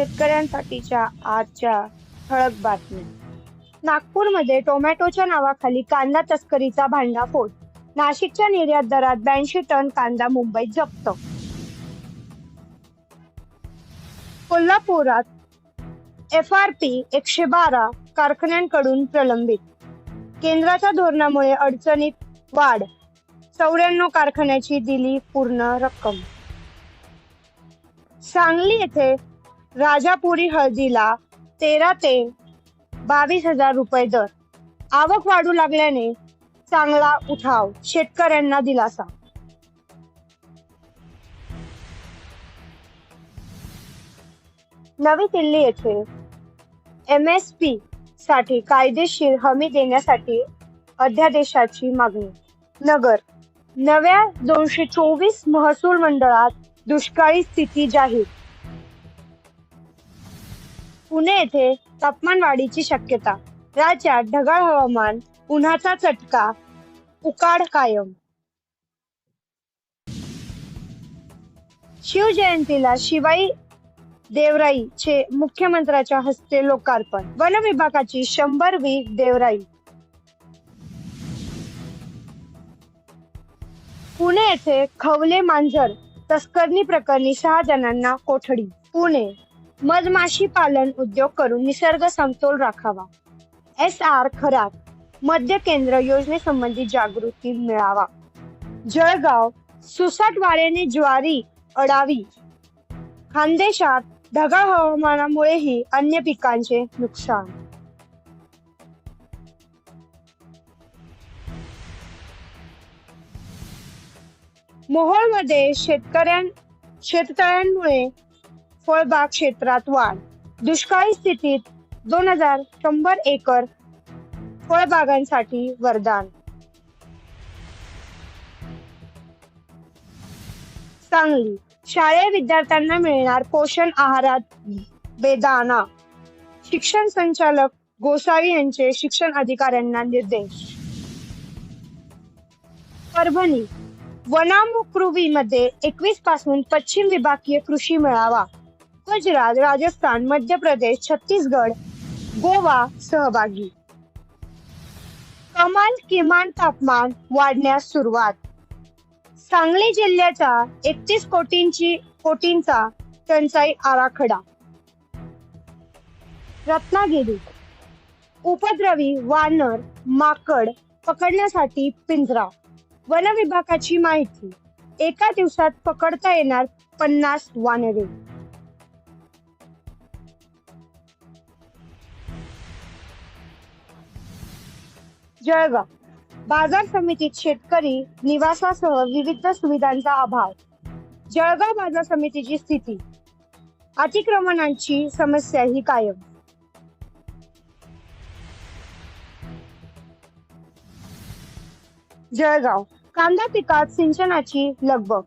शेतकऱ्यांसाठीच्या आजच्या ठळक बातम्या. नागपूरमध्ये टोमॅटोच्या नावाखाली कांदा तस्करीचा भांडाफोड. नाशिकच्या निर्यात दरात ब्याऐंशी टन कांदा मुंबईत जप्त. कोल्हापुरात एफ आर पी एकशे बारा कारखान्यांकडून प्रलंबित. केंद्राच्या धोरणामुळे अडचणीत वाढ. चौऱ्याण्णव कारखान्याची दिली पूर्ण रक्कम. सांगली येथे राजापुरी हळदीला तेरा ते बावीस हजार रुपये दर. आवक वाढू लागल्याने चांगला उठाव शेतकऱ्यांना दिलासा. नवी दिल्ली येथे एम एस पी साठी कायदेशीर हमी देण्यासाठी अध्यादेशाची मागणी. नगर नव्या दोनशे चोवीस महसूल मंडळात दुष्काळी स्थिती जाहीर. पुणे येथे तापमान वाढीची शक्यता. राज्यात ढगाळ हवामान उन्हाचा चटका उकाड कायम. शिवजयंतीला शिवाई देवराईचे मुख्यमंत्र्याच्या हस्ते लोकार्पण. वन विभागाची शंभरवी देवराई. पुणे येथे खवले मांजर तस्करणी प्रकरणी सहा जणांना कोठडी. पुणे मधमाशी पालन उद्योग करून निसर्ग समतोल राखावा. एस आर खरात मध्य केंद्र योजनेसंबंधी जागृती मिळावा. जळगाव सुसाट वाऱ्याने ज्वारी अडावी. खानदेशात ढगाळ हवामानामुळेही अन्य पिकांचे नुकसान. मोहोळमध्ये शेतकऱ्यां शेततळ्यांमुळे फळबाग क्षेत्रात वाढ. दुष्काळी स्थितीत दोन हजार शंभर एकर फळबागांसाठी वरदान. सांगली. शालेय विद्यार्थ्यांना मिळणार पोषण आहारात बेदाना शिक्षण संचालक गोसावी यांचे शिक्षण अधिकाऱ्यांना निर्देश. परभणी. वनामुकृवीमध्ये एकवीसपासून पश्चिम विभागीय कृषी मेळावा. गुजरात राजस्थान मध्य प्रदेश छत्तीसगड गोवा सहभागी. कमाल किमान तापमान वाढण्यास सुरुवात. सांगली जिल्ह्याच्या एकतीस कोटींची कोटींचा टंचाई आराखडा. रत्नागिरी. उपद्रवी वानर माकड पकडण्यासाठी पिंजरा. वन विभागाची माहिती. एका दिवसात पकडता येणार पन्नास वानरे. जळगाव. बाजार समितीत शेतकरी निवासासह विविध सुविधांचा अभाव. जळगाव बाजार समितीची स्थिती. अतिक्रमणांची समस्या ही कायम. जळगाव. कांदा पिकात सिंचनाची लगबग.